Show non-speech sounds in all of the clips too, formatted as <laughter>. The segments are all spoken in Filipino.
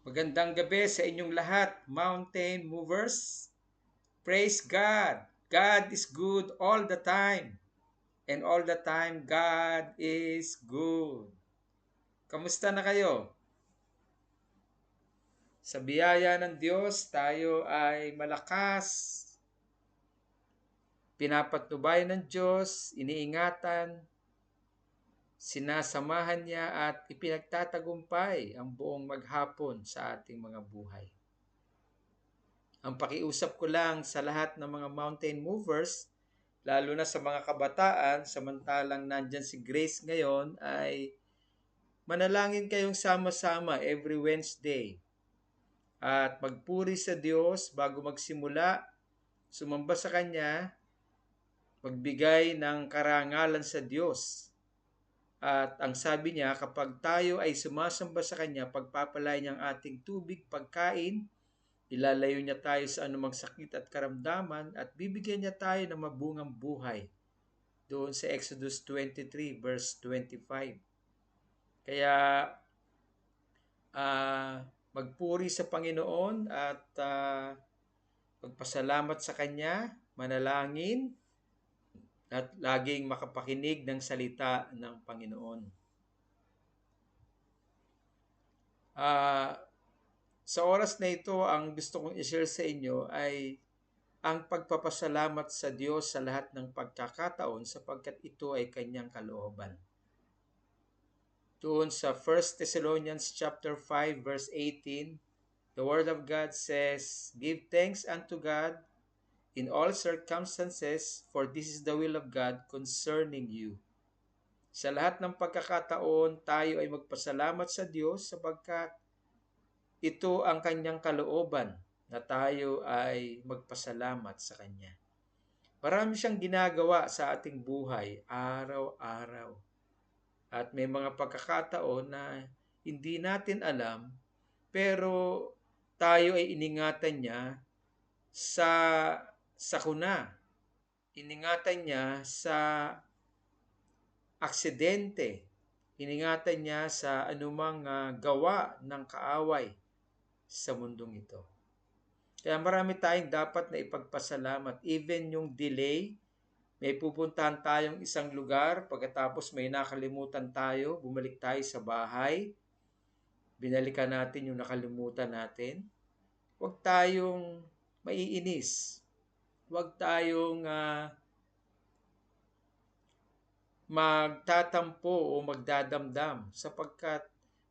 Magandang gabi sa inyong lahat, mountain movers. Praise God. God is good all the time. And all the time, God is good. Kamusta na kayo? Sa biyaya ng Diyos, tayo ay malakas. Pinapatnubay ng Diyos, iniingatan, sinasamahan niya at ipinagtatagumpay ang buong maghapon sa ating mga buhay. Ang pakiusap ko lang sa lahat ng mga mountain movers, lalo na sa mga kabataan, samantalang nandyan si Grace ngayon, ay manalangin kayong sama-sama every Wednesday. At magpuri sa Diyos bago magsimula, sumamba sa Kanya, magbigay ng karangalan sa Diyos at ang sabi niya, kapag tayo ay sumasamba sa Kanya, pagpapalay niyang ating tubig, pagkain, ilalayo niya tayo sa anumang sakit at karamdaman at bibigyan niya tayo ng mabungang buhay. Doon sa Exodus 23 verse 25. Kaya uh, magpuri sa Panginoon at uh, magpasalamat sa Kanya, manalangin, at laging makapakinig ng salita ng Panginoon. Uh, sa oras na ito, ang gusto kong i-share sa inyo ay ang pagpapasalamat sa Diyos sa lahat ng pagkakataon sapagkat ito ay kanyang kalooban. Doon sa 1 Thessalonians chapter 5 verse 18, the word of God says, "Give thanks unto God in all circumstances, for this is the will of God concerning you. Sa lahat ng pagkakataon, tayo ay magpasalamat sa Diyos sapagkat ito ang kanyang kalooban na tayo ay magpasalamat sa Kanya. Marami siyang ginagawa sa ating buhay araw-araw. At may mga pagkakataon na hindi natin alam, pero tayo ay iningatan niya sa sakuna. Iningatan niya sa aksidente. Iningatan niya sa anumang uh, gawa ng kaaway sa mundong ito. Kaya marami tayong dapat na ipagpasalamat. Even yung delay, may pupuntahan tayong isang lugar, pagkatapos may nakalimutan tayo, bumalik tayo sa bahay, binalikan natin yung nakalimutan natin. Huwag tayong maiinis huwag tayong uh, magtatampo o magdadamdam sapagkat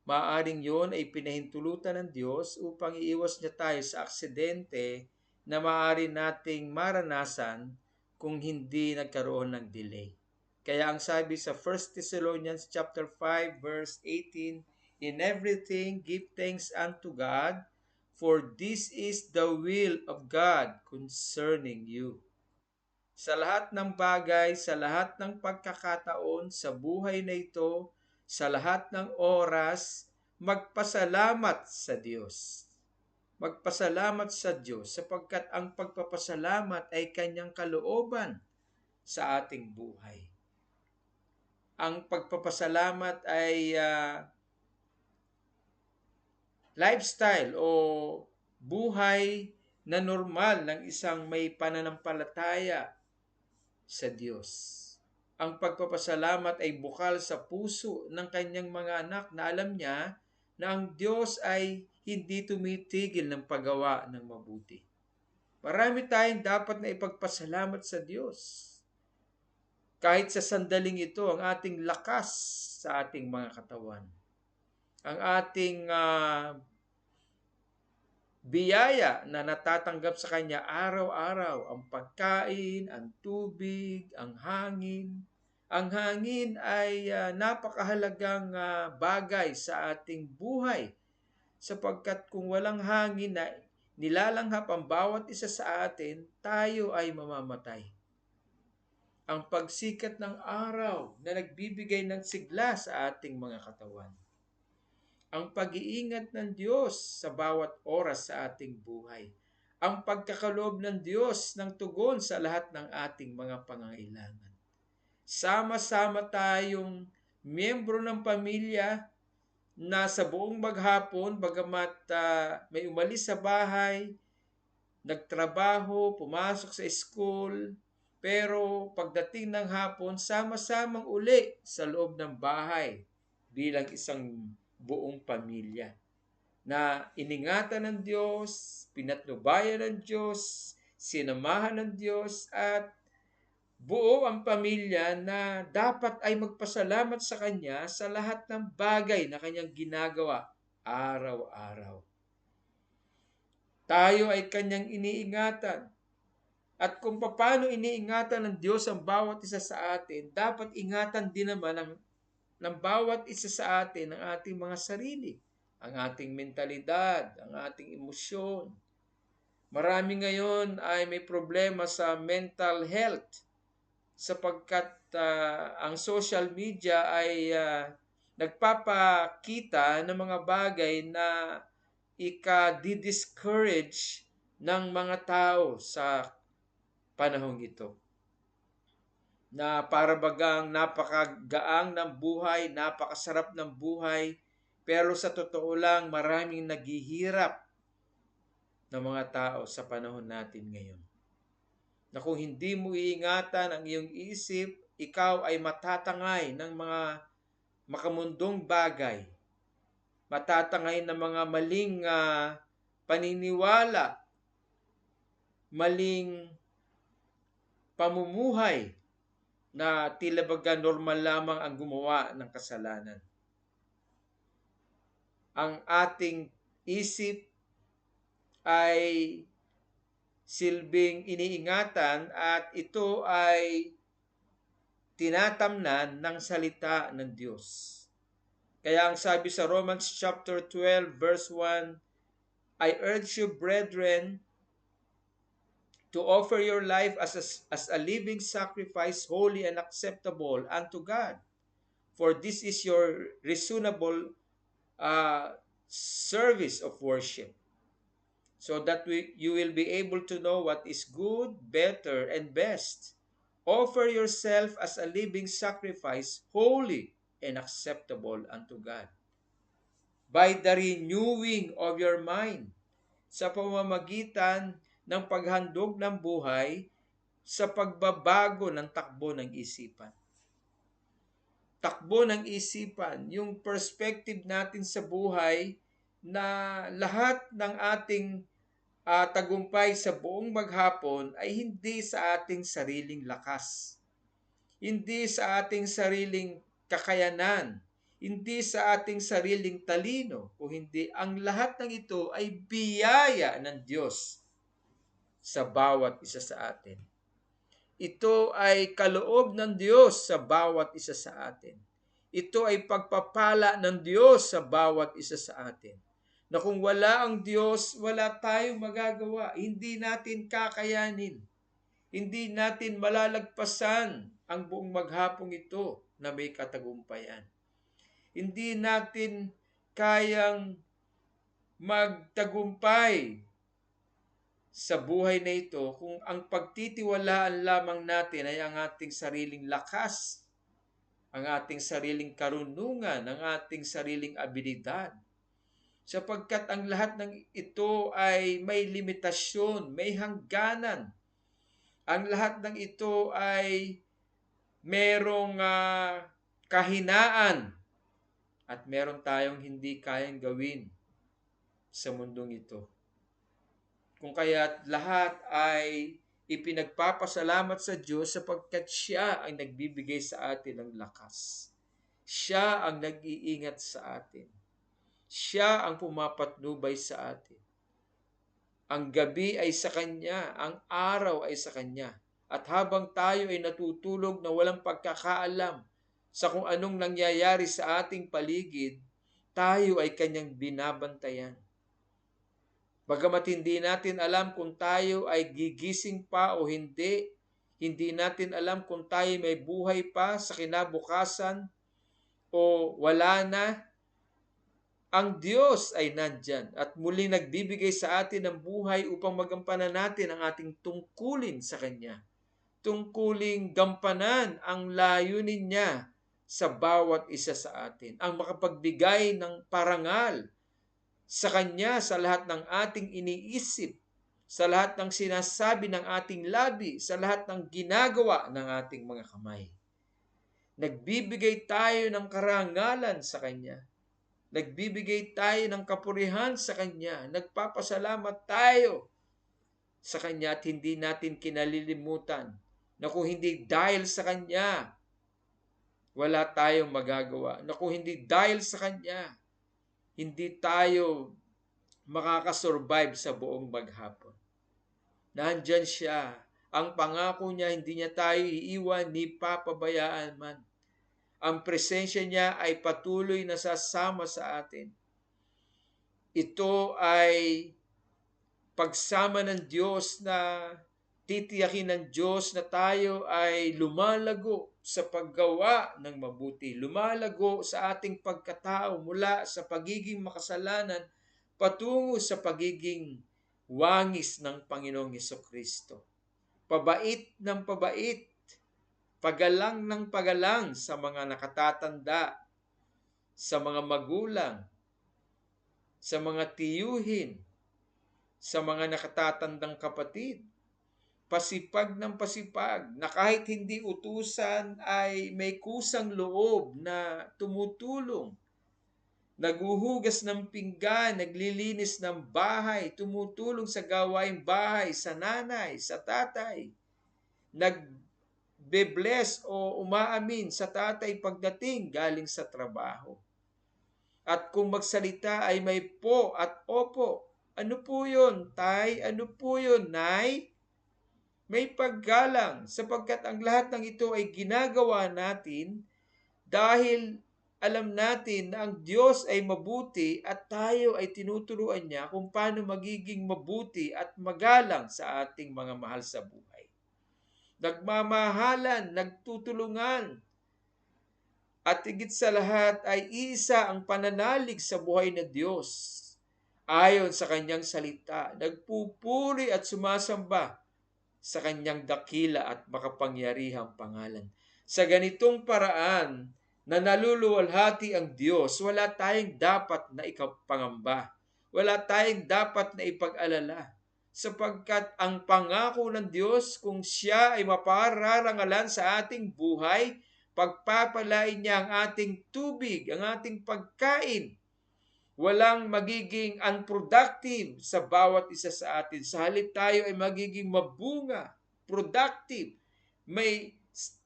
maaring yon ay pinahintulutan ng Diyos upang iiwas niya tayo sa aksidente na maaari nating maranasan kung hindi nagkaroon ng delay. Kaya ang sabi sa 1 Thessalonians chapter 5 verse 18, In everything give thanks unto God, For this is the will of God concerning you. Sa lahat ng bagay, sa lahat ng pagkakataon, sa buhay na ito, sa lahat ng oras, magpasalamat sa Diyos. Magpasalamat sa Diyos sapagkat ang pagpapasalamat ay kanyang kalooban sa ating buhay. Ang pagpapasalamat ay uh, lifestyle o buhay na normal ng isang may pananampalataya sa Diyos. Ang pagpapasalamat ay bukal sa puso ng kanyang mga anak na alam niya na ang Diyos ay hindi tumitigil ng paggawa ng mabuti. Marami tayong dapat na ipagpasalamat sa Diyos. Kahit sa sandaling ito, ang ating lakas sa ating mga katawan. Ang ating uh, biyaya na natatanggap sa kanya araw-araw, ang pagkain, ang tubig, ang hangin. Ang hangin ay uh, napakahalagang uh, bagay sa ating buhay sapagkat kung walang hangin na nilalanghap ang bawat isa sa atin, tayo ay mamamatay. Ang pagsikat ng araw na nagbibigay ng sigla sa ating mga katawan ang pag-iingat ng Diyos sa bawat oras sa ating buhay, ang pagkakalob ng Diyos ng tugon sa lahat ng ating mga pangangailangan. Sama-sama tayong miyembro ng pamilya na sa buong maghapon, bagamat uh, may umalis sa bahay, nagtrabaho, pumasok sa school, pero pagdating ng hapon, sama-samang uli sa loob ng bahay bilang isang buong pamilya na iningatan ng Diyos, pinatnubayan ng Diyos, sinamahan ng Diyos at buo ang pamilya na dapat ay magpasalamat sa Kanya sa lahat ng bagay na Kanyang ginagawa araw-araw. Tayo ay Kanyang iniingatan. At kung paano iniingatan ng Diyos ang bawat isa sa atin, dapat ingatan din naman ng, ng bawat isa sa atin ang ating mga sarili, ang ating mentalidad, ang ating emosyon. Marami ngayon ay may problema sa mental health sapagkat uh, ang social media ay uh, nagpapakita ng mga bagay na ika-discourage ng mga tao sa panahong ito. Na para bagang napakagaang ng buhay, napakasarap ng buhay, pero sa totoo lang maraming naghihirap ng mga tao sa panahon natin ngayon. Na kung hindi mo iingatan ang iyong isip, ikaw ay matatangay ng mga makamundong bagay. Matatangay ng mga maling uh, paniniwala, maling pamumuhay na tila baga normal lamang ang gumawa ng kasalanan. Ang ating isip ay silbing iniingatan at ito ay tinatamnan ng salita ng Diyos. Kaya ang sabi sa Romans chapter 12 verse 1, I urge you brethren to offer your life as a, as a living sacrifice holy and acceptable unto God. For this is your reasonable uh, service of worship so that we, you will be able to know what is good, better, and best. Offer yourself as a living sacrifice, holy and acceptable unto God. By the renewing of your mind, sa pamamagitan ng paghandog ng buhay sa pagbabago ng takbo ng isipan. Takbo ng isipan, yung perspective natin sa buhay na lahat ng ating uh, tagumpay sa buong maghapon ay hindi sa ating sariling lakas. Hindi sa ating sariling kakayanan. Hindi sa ating sariling talino. O hindi, ang lahat ng ito ay biyaya ng Diyos sa bawat isa sa atin. Ito ay kaloob ng Diyos sa bawat isa sa atin. Ito ay pagpapala ng Diyos sa bawat isa sa atin na kung wala ang Diyos, wala tayong magagawa. Hindi natin kakayanin. Hindi natin malalagpasan ang buong maghapong ito na may katagumpayan. Hindi natin kayang magtagumpay sa buhay na ito kung ang pagtitiwalaan lamang natin ay ang ating sariling lakas, ang ating sariling karunungan, ang ating sariling abilidad sapagkat ang lahat ng ito ay may limitasyon, may hangganan. Ang lahat ng ito ay merong uh, kahinaan at meron tayong hindi kayang gawin sa mundong ito. Kung kaya lahat ay ipinagpapasalamat sa Diyos sapagkat siya ang nagbibigay sa atin ng lakas. Siya ang nag-iingat sa atin. Siya ang pumapatnubay sa atin. Ang gabi ay sa Kanya, ang araw ay sa Kanya. At habang tayo ay natutulog na walang pagkakaalam sa kung anong nangyayari sa ating paligid, tayo ay Kanyang binabantayan. Bagamat hindi natin alam kung tayo ay gigising pa o hindi, hindi natin alam kung tayo may buhay pa sa kinabukasan o wala na, ang Diyos ay nandyan at muling nagbibigay sa atin ng buhay upang magampanan natin ang ating tungkulin sa Kanya. Tungkuling gampanan ang layunin niya sa bawat isa sa atin, ang makapagbigay ng parangal sa Kanya sa lahat ng ating iniisip, sa lahat ng sinasabi ng ating labi, sa lahat ng ginagawa ng ating mga kamay. Nagbibigay tayo ng karangalan sa Kanya. Nagbibigay tayo ng kapurihan sa Kanya. Nagpapasalamat tayo sa Kanya at hindi natin kinalilimutan na kung hindi dahil sa Kanya, wala tayong magagawa. Na kung hindi dahil sa Kanya, hindi tayo makakasurvive sa buong maghapon. Nandyan siya. Ang pangako niya, hindi niya tayo iiwan ni papabayaan man. Ang presensya niya ay patuloy na sasama sa atin. Ito ay pagsama ng Diyos na titiyakin ng Diyos na tayo ay lumalago sa paggawa ng mabuti, lumalago sa ating pagkatao mula sa pagiging makasalanan patungo sa pagiging wangis ng Panginoong Heso Kristo. Pabait ng pabait, pagalang ng pagalang sa mga nakatatanda, sa mga magulang, sa mga tiyuhin, sa mga nakatatandang kapatid, pasipag ng pasipag na kahit hindi utusan ay may kusang loob na tumutulong. Naguhugas ng pinggan, naglilinis ng bahay, tumutulong sa gawaing bahay, sa nanay, sa tatay. Nagbe-bless o umaamin sa tatay pagdating galing sa trabaho. At kung magsalita ay may po at opo. Ano po yun, tay? Ano po yun, nay? May paggalang sapagkat ang lahat ng ito ay ginagawa natin dahil alam natin na ang Diyos ay mabuti at tayo ay tinuturuan niya kung paano magiging mabuti at magalang sa ating mga mahal sa buhay. Nagmamahalan, nagtutulungan, at higit sa lahat ay isa ang pananalig sa buhay na Diyos. Ayon sa kanyang salita, nagpupuri at sumasamba sa kanyang dakila at makapangyarihang pangalan. Sa ganitong paraan na naluluwalhati ang Diyos, wala tayong dapat na ikapangamba. Wala tayong dapat na ipag-alala sapagkat ang pangako ng Diyos kung siya ay mapararangalan sa ating buhay, pagpapalain niya ang ating tubig, ang ating pagkain, walang magiging unproductive sa bawat isa sa atin. Sa halip tayo ay magiging mabunga, productive, may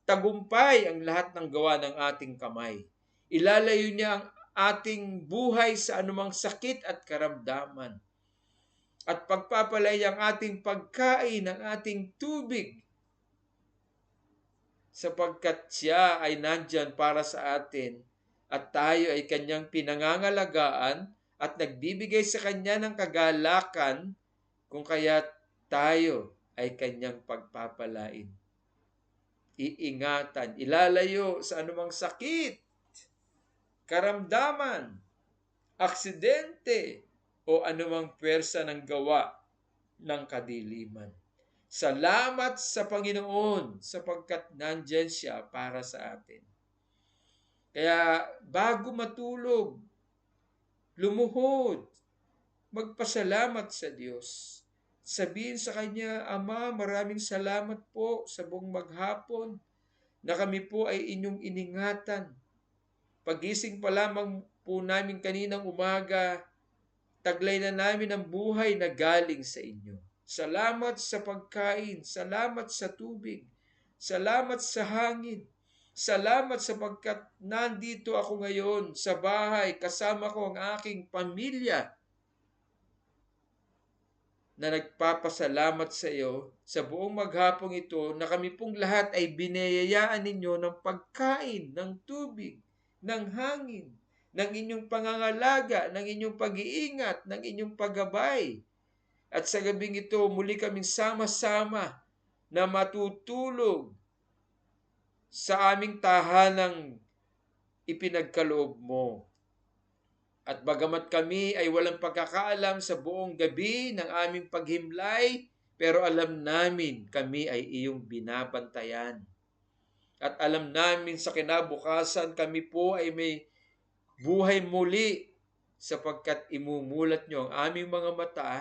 tagumpay ang lahat ng gawa ng ating kamay. Ilalayo niya ang ating buhay sa anumang sakit at karamdaman. At pagpapalay ang ating pagkain, ang ating tubig, sapagkat siya ay nandyan para sa atin at tayo ay kanyang pinangangalagaan at nagbibigay sa kanya ng kagalakan kung kaya tayo ay kanyang pagpapalain. Iingatan, ilalayo sa anumang sakit, karamdaman, aksidente, o anumang pwersa ng gawa ng kadiliman. Salamat sa Panginoon sapagkat nandyan siya para sa atin. Kaya bago matulog, lumuhod, magpasalamat sa Diyos. Sabihin sa Kanya, Ama, maraming salamat po sa buong maghapon na kami po ay inyong iningatan. Pagising pa lamang po namin kaninang umaga, taglay na namin ang buhay na galing sa inyo. Salamat sa pagkain, salamat sa tubig, salamat sa hangin, Salamat sapagkat nandito ako ngayon sa bahay kasama ko ang aking pamilya na nagpapasalamat sa iyo sa buong maghapong ito na kami pong lahat ay binayayaan ninyo ng pagkain, ng tubig, ng hangin, ng inyong pangangalaga, ng inyong pag-iingat, ng inyong paggabay. At sa gabing ito, muli kaming sama-sama na matutulog sa aming tahanang ipinagkaloob mo. At bagamat kami ay walang pagkakaalam sa buong gabi ng aming paghimlay, pero alam namin kami ay iyong binabantayan. At alam namin sa kinabukasan kami po ay may buhay muli sapagkat imumulat nyo ang aming mga mata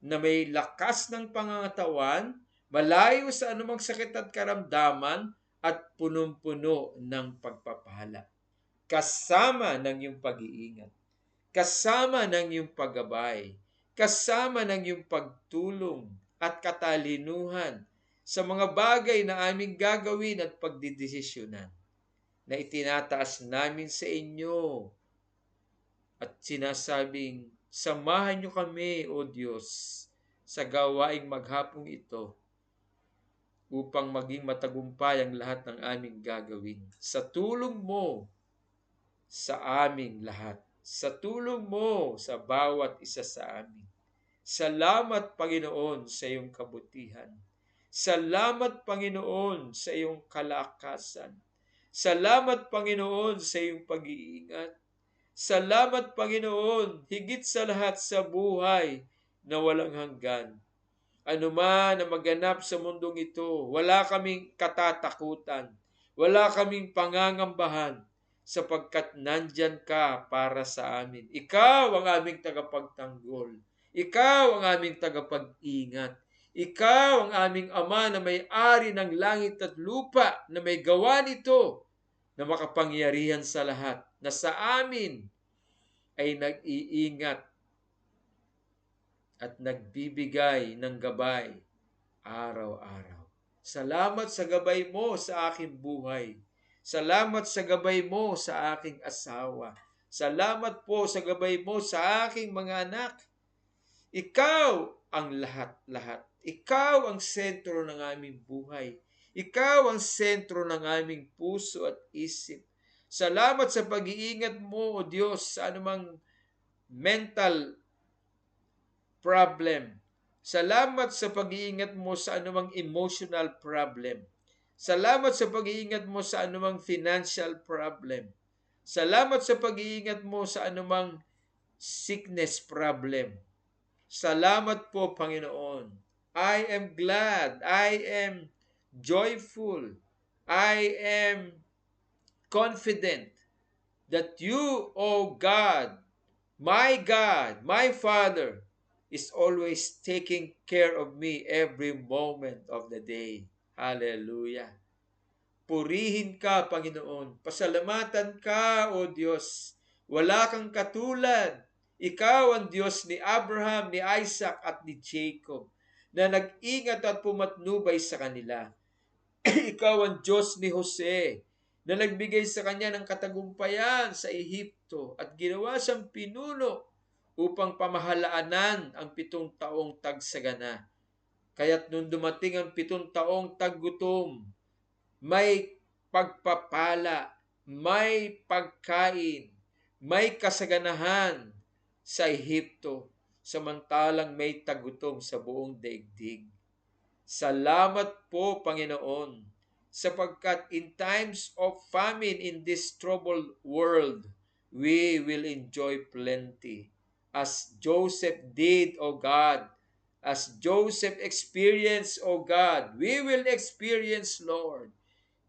na may lakas ng pangangatawan, malayo sa anumang sakit at karamdaman at punong-puno ng pagpapala. Kasama ng iyong pag-iingat, kasama ng iyong paggabay, kasama ng iyong pagtulong at katalinuhan sa mga bagay na aming gagawin at pagdidesisyonan na itinataas namin sa inyo. At sinasabing, Samahan niyo kami, O Diyos, sa gawaing maghapong ito upang maging matagumpay ang lahat ng aming gagawin. Sa tulong mo sa aming lahat. Sa tulong mo sa bawat isa sa amin. Salamat, Panginoon, sa iyong kabutihan. Salamat, Panginoon, sa iyong kalakasan. Salamat, Panginoon, sa iyong pag-iingat. Salamat Panginoon, higit sa lahat sa buhay na walang hanggan. Ano man na maganap sa mundong ito, wala kaming katatakutan, wala kaming pangangambahan, sapagkat nandyan ka para sa amin. Ikaw ang aming tagapagtanggol. Ikaw ang aming tagapag-ingat. Ikaw ang aming Ama na may-ari ng langit at lupa na may gawa nito na makapangyarihan sa lahat na sa amin ay nag-iingat at nagbibigay ng gabay araw-araw. Salamat sa gabay mo sa aking buhay. Salamat sa gabay mo sa aking asawa. Salamat po sa gabay mo sa aking mga anak. Ikaw ang lahat-lahat. Ikaw ang sentro ng aming buhay. Ikaw ang sentro ng aming puso at isip. Salamat sa pag-iingat mo, O Diyos, sa anumang mental problem. Salamat sa pag-iingat mo sa anumang emotional problem. Salamat sa pag-iingat mo sa anumang financial problem. Salamat sa pag-iingat mo sa anumang sickness problem. Salamat po, Panginoon. I am glad. I am joyful. I am confident that you, O God, my God, my Father, is always taking care of me every moment of the day. Hallelujah. Purihin ka, Panginoon. Pasalamatan ka, O Diyos. Wala kang katulad. Ikaw ang Diyos ni Abraham, ni Isaac at ni Jacob na nag-ingat at pumatnubay sa kanila. <clears throat> Ikaw ang Diyos ni Jose na nagbigay sa kanya ng katagumpayan sa Ehipto at ginawa siyang pinuno upang pamahalaanan ang pitong taong tagsagana. Kaya't nung dumating ang pitong taong taggutom, may pagpapala, may pagkain, may kasaganahan sa Ehipto samantalang may tagutom sa buong daigdig. Salamat po, Panginoon, sapagkat in times of famine in this troubled world, we will enjoy plenty. As Joseph did, O God, as Joseph experienced, O God, we will experience, Lord.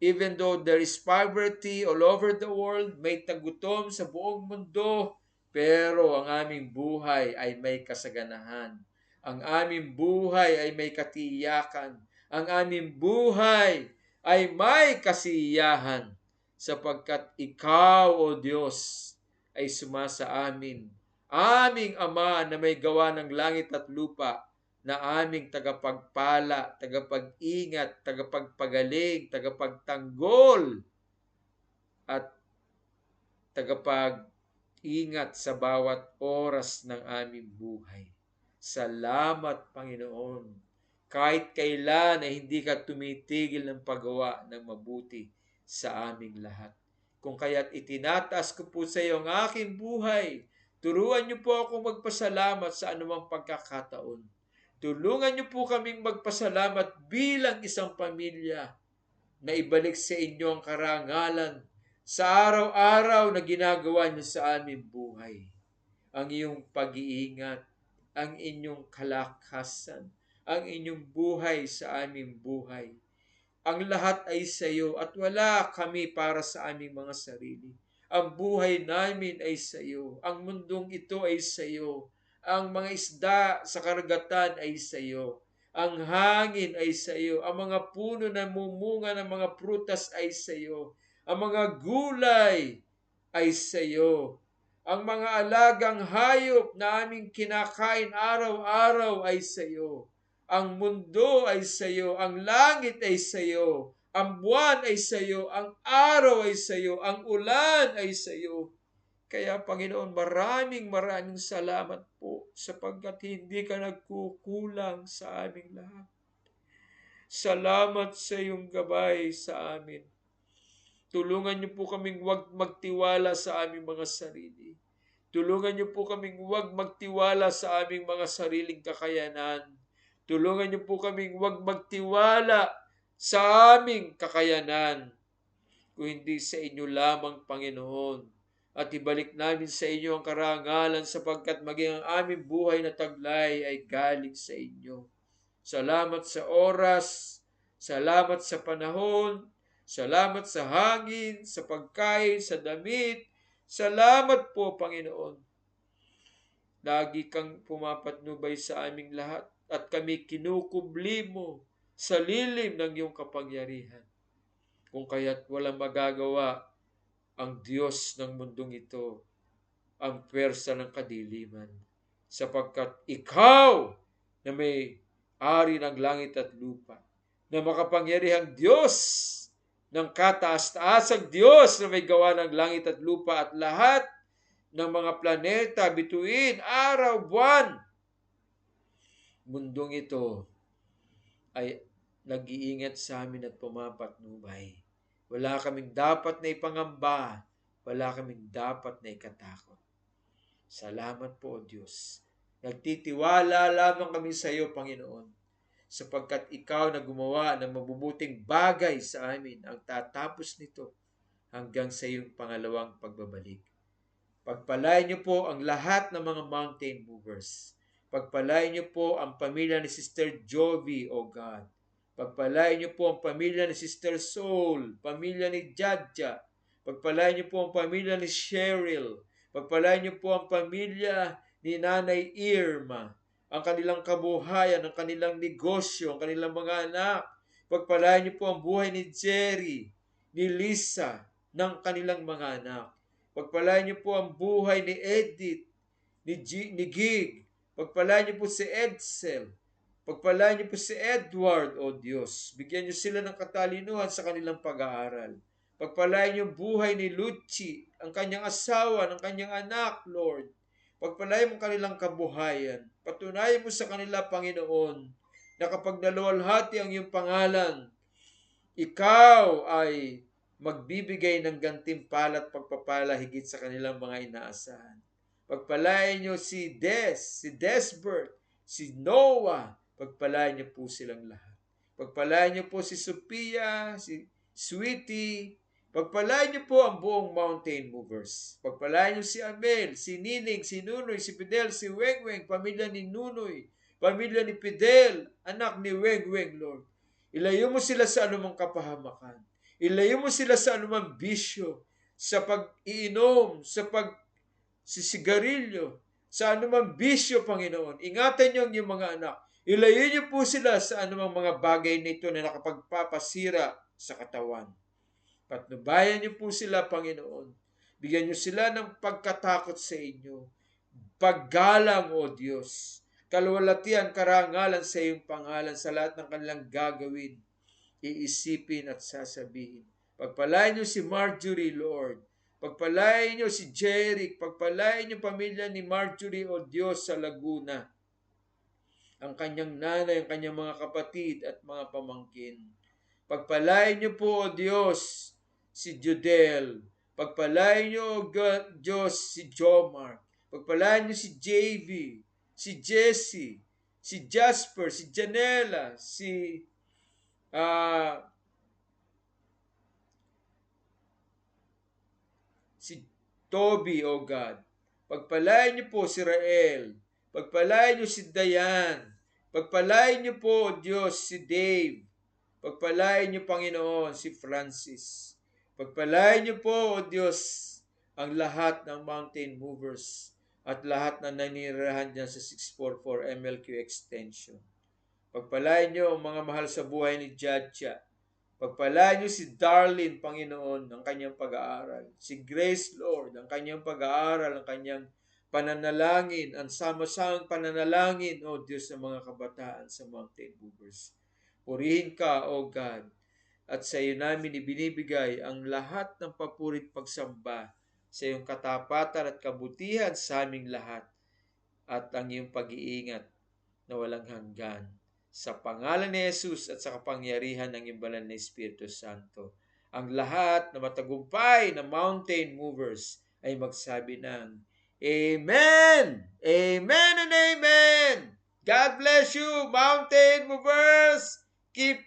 Even though there is poverty all over the world, may tagutom sa buong mundo, pero ang aming buhay ay may kasaganahan. Ang aming buhay ay may katiyakan. Ang aming buhay ay may kasiyahan sapagkat ikaw, O Diyos, ay sumasa amin. Aming Ama na may gawa ng langit at lupa, na aming tagapagpala, tagapag-ingat, tagapagpagaling, tagapagtanggol, at tagapag ingat sa bawat oras ng aming buhay. Salamat, Panginoon. Kahit kailan ay hindi ka tumitigil ng paggawa ng mabuti sa aming lahat. Kung kaya't itinataas ko po sa iyo ang aking buhay, turuan niyo po ako magpasalamat sa anumang pagkakataon. Tulungan niyo po kaming magpasalamat bilang isang pamilya na ibalik sa inyo ang karangalan sa araw-araw na ginagawa niyo sa aming buhay. Ang iyong pag-iingat, ang inyong kalakasan, ang inyong buhay sa aming buhay. ang lahat ay sa iyo at wala kami para sa aming mga sarili. Ang buhay namin ay sa iyo. Ang mundong ito ay sa iyo. Ang mga isda sa karagatan ay sa iyo. Ang hangin ay sa iyo. Ang mga puno na mumunga ng mga prutas ay sa iyo. Ang mga gulay ay sa iyo. Ang mga alagang hayop na aming kinakain araw-araw ay sa iyo. Ang mundo ay sa iyo, ang langit ay sa iyo, ang buwan ay sa iyo, ang araw ay sa iyo, ang ulan ay sa iyo. Kaya Panginoon, maraming maraming salamat po sapagkat hindi ka nagkukulang sa aming lahat. Salamat sa iyong gabay sa amin. Tulungan niyo po kaming huwag magtiwala sa aming mga sarili. Tulungan niyo po kaming huwag magtiwala sa aming mga sariling kakayanan Tulungan niyo po kaming huwag magtiwala sa aming kakayanan, kung hindi sa inyo lamang, Panginoon. At ibalik namin sa inyo ang karangalan sapagkat maging ang aming buhay na taglay ay galing sa inyo. Salamat sa oras, salamat sa panahon, salamat sa hangin, sa pagkain, sa damit. Salamat po, Panginoon. Lagi kang pumapatnubay sa aming lahat at kami kinukubli mo sa lilim ng iyong kapangyarihan. Kung kaya't walang magagawa ang Diyos ng mundong ito, ang pwersa ng kadiliman, sapagkat ikaw na may ari ng langit at lupa, na makapangyarihang Diyos ng kataas-taasang Diyos na may gawa ng langit at lupa at lahat ng mga planeta, bituin, araw, buwan, mundong ito ay nag-iingat sa amin at pumapatnubay. Wala kaming dapat na ipangamba, wala kaming dapat na ikatakot. Salamat po, Diyos. Nagtitiwala lamang kami sa iyo, Panginoon, sapagkat ikaw na gumawa ng mabubuting bagay sa amin ang tatapos nito hanggang sa iyong pangalawang pagbabalik. Pagpalain niyo po ang lahat ng mga mountain movers Pagpalain niyo po ang pamilya ni Sister Jovi, O God. Pagpalain niyo po ang pamilya ni Sister Soul, pamilya ni Jadja. Pagpalain niyo po ang pamilya ni Cheryl. Pagpalain niyo po ang pamilya ni Nanay Irma, ang kanilang kabuhayan, ang kanilang negosyo, ang kanilang mga anak. Pagpalain niyo po ang buhay ni Jerry, ni Lisa, ng kanilang mga anak. Pagpalain niyo po ang buhay ni Edith, ni, G, ni Gig, Pagpalaan niyo po si Edsel. Pagpalaan niyo po si Edward, O Diyos. Bigyan niyo sila ng katalinuhan sa kanilang pag-aaral. Pagpalain niyo buhay ni Luchi, ang kanyang asawa, ng kanyang anak, Lord. Pagpalain mo kanilang kabuhayan. Patunayan mo sa kanila, Panginoon, na kapag naluwalhati ang iyong pangalan, ikaw ay magbibigay ng gantimpala at pagpapala higit sa kanilang mga inaasahan. Pagpalain niyo si Des, si Desbert, si Noah. Pagpalain niyo po silang lahat. Pagpalain niyo po si Sophia, si Sweetie. Pagpalain niyo po ang buong mountain movers. Pagpalain niyo si Amel, si Nining, si Nunoy, si Fidel, si Wengweng, pamilya ni Nunoy, pamilya ni Fidel, anak ni Wengweng, Lord. Ilayo mo sila sa anumang kapahamakan. Ilayo mo sila sa anumang bisyo, sa pag-iinom, sa pag si sigarilyo, sa anumang bisyo, Panginoon. Ingatan niyo ang iyong mga anak. Ilayo niyo po sila sa anumang mga bagay nito na nakapagpapasira sa katawan. Patnubayan niyo po sila, Panginoon. Bigyan niyo sila ng pagkatakot sa inyo. Paggalang, O Diyos. Kalwalatian, karangalan sa iyong pangalan sa lahat ng kanilang gagawin, iisipin at sasabihin. Pagpalain niyo si Marjorie, Lord Pagpalain niyo si Jeric, pagpalain niyo pamilya ni Marjorie o Diyos sa Laguna. Ang kanyang nanay, ang kanyang mga kapatid at mga pamangkin. Pagpalain niyo po o Diyos si Judel. Pagpalain niyo o Diyos si Jomar. Pagpalain niyo si JV, si Jesse, si Jasper, si Janela, si uh, si Toby, O God. Pagpalain niyo po si Rael. Pagpalain niyo si Dayan. Pagpalain niyo po, O Diyos, si Dave. Pagpalain niyo, Panginoon, si Francis. Pagpalain niyo po, O Diyos, ang lahat ng mountain movers at lahat na nanirahan dyan sa 644 MLQ extension. Pagpalain niyo ang mga mahal sa buhay ni Jadja. Pagpalain niyo si Darlene, Panginoon, ng kanyang pag-aaral. Si Grace, Lord, ang kanyang pag-aaral, ang kanyang pananalangin, ang sama-samang pananalangin, O Diyos, ng mga kabataan sa Mountain Movers. Purihin ka, O God, at sa iyo namin ibinibigay ang lahat ng papurit pagsamba sa iyong katapatan at kabutihan sa aming lahat at ang iyong pag-iingat na walang hanggan. Sa pangalan ni Jesus at sa kapangyarihan ng banal na Espiritu Santo, ang lahat na matagumpay na mountain movers ay magsabi ng Amen! Amen and Amen! God bless you, mountain movers! Keep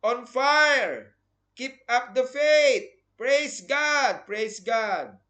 on fire. Keep up the faith. Praise God. Praise God.